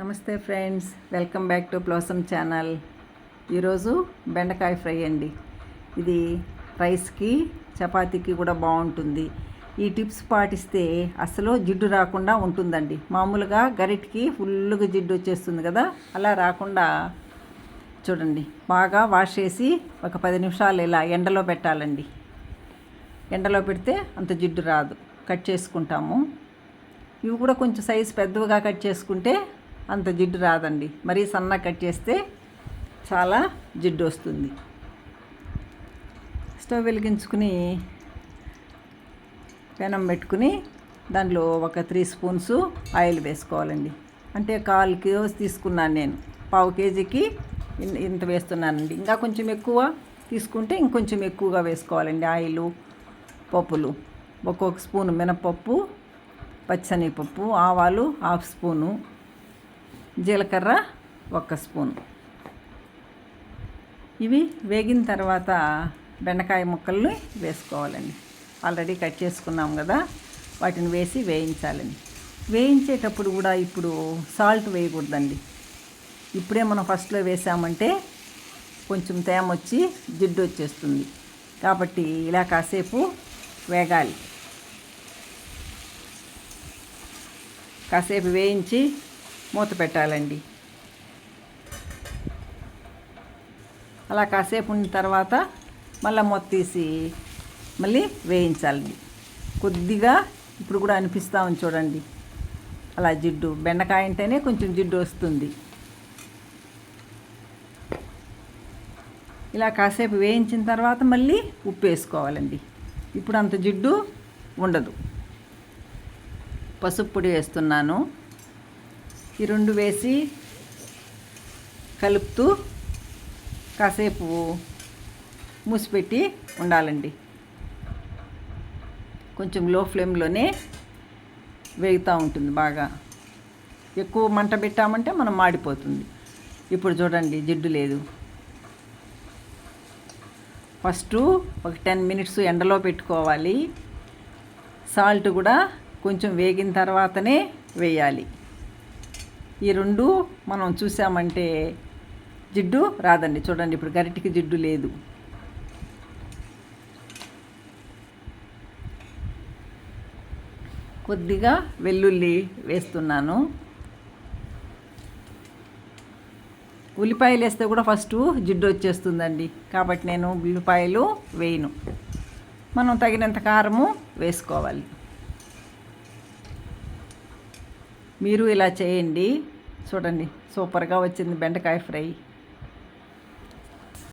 నమస్తే friends welcome back to Blossom channel. ఈరోజు బెండకాయ ఫ్రై అండి. ఇది రైస్కి చపాతీకి కూడా బాగుంటుంది. ఈ టిప్స్ పాటిస్తే అసలు జిడ్డు రాకుండా ఉంటుందండి. మామూలుగా గరిటికి ఫుల్గా జిడ్డు వచ్చేస్తుంది కదా అలా రాకుండా చూడండి. బాగా వాష్ చేసి ఒక పది నిమిషాలు ఇలా ఎండలో పెట్టాలండి. ఎండలో పెడితే అంత జిడ్డు రాదు. కట్ చేసుకుంటాము. ఇవి కూడా కొంచెం సైజు పెద్దవిగా కట్ చేసుకుంటే అంత జిడ్డు రాదండి. మరీ సన్నగా కట్ చేస్తే చాలా జిడ్డు వస్తుంది. స్టవ్ వెలిగించుకుని పెనం పెట్టుకుని దాంట్లో ఒక త్రీ స్పూన్స్ ఆయిల్ వేసుకోవాలండి. అంటే కాల్ కిలోస్ తీసుకున్నాను నేను. పావు కేజీకి ఇంత వేస్తున్నానండి. ఇంకా కొంచెం ఎక్కువ తీసుకుంటే ఇంకొంచెం ఎక్కువగా వేసుకోవాలండి. ఆయిలు పప్పులు. ఒక్కొక్క స్పూన్ మినపప్పు పచ్చనిపప్పు ఆవాలు హాఫ్ స్పూను. జీలకర్ర ఒక్క స్పూన్. ఇవి వేగిన తర్వాత బెండకాయ ముక్కల్ని వేసుకోవాలండి. ఆల్రెడీ కట్ చేసుకున్నాం కదా వాటిని వేసి వేయించాలండి. వేయించేటప్పుడు కూడా ఇప్పుడు సాల్ట్ వేయకూడదండి. ఇప్పుడే మనం ఫస్ట్లో వేసామంటే కొంచెం తేమ వచ్చి జిడ్డు వచ్చేస్తుంది. కాబట్టి ఇలా కాసేపు వేగాలి. కాసేపు వేయించి మూత పెట్టాలండి. అలా కాసేపు ఉన్న తర్వాత మళ్ళీ మూత తీసి మళ్ళీ వేయించాలండి. కొద్దిగా ఇప్పుడు కూడా అనిపిస్తూ ఉంది చూడండి. అలా జిడ్డు బెండకాయ అంటేనే కొంచెం జిడ్డు వస్తుంది. ఇలా కాసేపు వేయించిన తర్వాత మళ్ళీ ఉప్పు వేసుకోవాలండి. ఇప్పుడు అంత జిడ్డు ఉండదు. పసుపు పొడి వేస్తున్నాను. ఈ రెండు వేసి కలుపుతూ కాసేపు మూసిపెట్టి ఉండాలండి. కొంచెం లో ఫ్లేమ్లోనే వేగుతూ ఉంటుంది బాగా. ఎక్కువ మంట పెట్టామంటే మనం మాడిపోతుంది. ఇప్పుడు చూడండి జిడ్డు లేదు. ఫస్ట్ ఒక టెన్ మినిట్స్ ఎండలో పెట్టుకోవాలి. సాల్ట్ కూడా కొంచెం వేగిన తర్వాతనే వేయాలి. ఈ రెండు మనం చూసామంటే జిడ్డు రాదండి. చూడండి ఇప్పుడు గరిటికి జిడ్డు లేదు. కొద్దిగా వెల్లుల్లి వేస్తున్నాను. ఉల్లిపాయలు వేస్తే కూడా ఫస్ట్ జిడ్డు వచ్చేస్తుందండి. కాబట్టి నేను ఉల్లిపాయలు వేయను. మనం తగినంత కారము వేసుకోవాలి. మీరు ఇలా చేయండి. చూడండి సూపర్గా వచ్చింది బెండకాయ ఫ్రై.